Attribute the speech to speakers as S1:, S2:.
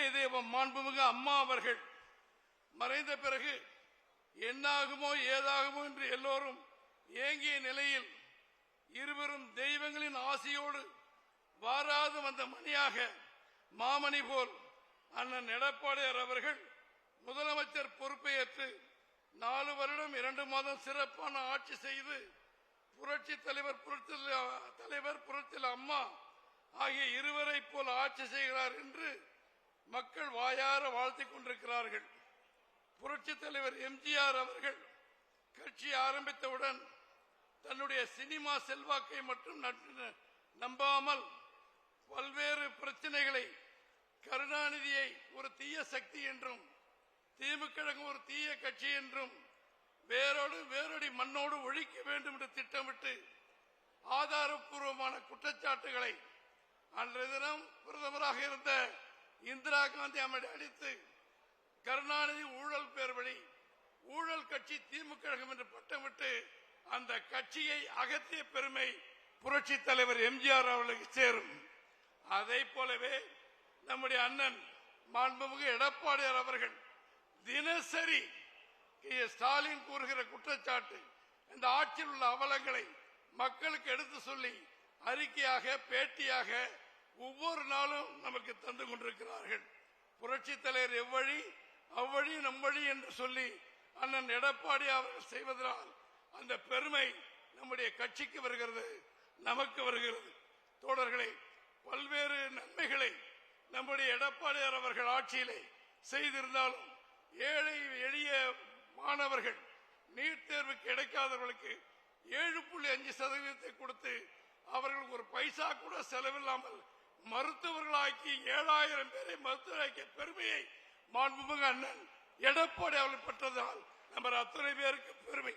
S1: இதய மாண்புமிகு அம்மா அவர்கள் மறைந்த பிறகு என்னாகுமோ ஏதாகுமோ என்று எல்லோரும் ஏங்கிய நிலையில் இருவரும் தெய்வங்களின் ஆசையோடு வாராது வந்த மணியாக மாமணி போல் அண்ணன் எடப்பாடியார் அவர்கள் முதலமைச்சர் பொறுப்பை ஏற்று நாலு வருடம் இரண்டு மாதம் சிறப்பான ஆட்சி செய்து புரட்சி தலைவர் புரட்சி தலைவர் புரட்சியில் அம்மா ஆகிய இருவரை போல் ஆட்சி செய்கிறார் என்று மக்கள் வாயார வாழ்த்திக் கொண்டிருக்கிறார்கள். புரட்சி தலைவர் எம்ஜிஆர் அவர்கள் கட்சி ஆரம்பித்தவுடன் தன்னுடைய சினிமா செல்வாக்கை மட்டும் நம்பாமல் பல்வேறு பிரச்சனைகளை கருணாநிதியை ஒரு தீய சக்தி என்றும் திமுக ஒரு தீய கட்சி என்றும் வேரோடு வேரடி மண்ணோடு ஒழிக்க வேண்டும் என்று திட்டமிட்டு ஆதாரப்பூர்வமான குற்றச்சாட்டுகளை அன்றைய தினம் பிரதமராக இருந்த இந்திரா காந்தி அம்மையை அடித்து கருணாநிதி ஊழல் பேர் வழி ஊழல் கட்சி திமுக கழகம் என்று பட்டமிட்டு அந்த கட்சியை அகற்றிய பெருமை புரட்சி தலைவர் எம்ஜிஆர் அவர்களுக்கு சேரும். அதை போலவே நம்முடைய அண்ணன் மாண்புமிகு எடப்பாடியார் அவர்கள் தினசரி ஸ்டாலின் கூறுகிற குற்றச்சாட்டு இந்த ஆட்சியில் உள்ள அவலங்களை மக்களுக்கு எடுத்து சொல்லி அறிக்கையாக பேட்டியாக ஒவ்வொரு நாளும் நமக்கு தந்து கொண்டிருக்கிறார்கள் புரட்சி தலைவர் எவ்வழி அவ்வழி நம் வழி என்று சொல்லி அண்ணன் எடப்பாடி அவர்கள் செய்வதனால் அந்த பெருமை நம்முடைய கட்சிக்கு வருகிறது நமக்கு வருகிறது. தோழர்களை பல்வேறு நன்மைகளை நம்முடைய எடப்பாடியார் அவர்கள் ஆட்சியிலே செய்திருந்தாலும் ஏழை எளிய மாணவர்கள் நீட் தேர்வு கிடைக்காதவர்களுக்கு ஏழு புள்ளி அஞ்சு சதவீதத்தை கொடுத்து அவர்களுக்கு ஒரு பைசா கூட செலவில்லாமல் மருத்துவர்களாக்கி ஏழாயிரம் பேரை மருத்துவராக்கிய பெருமையை மாண்புமிகு அண்ணன் எடப்பாடி அவர்கள் பெற்றதால் நம்ம அத்தனை பேருக்கு பெருமை.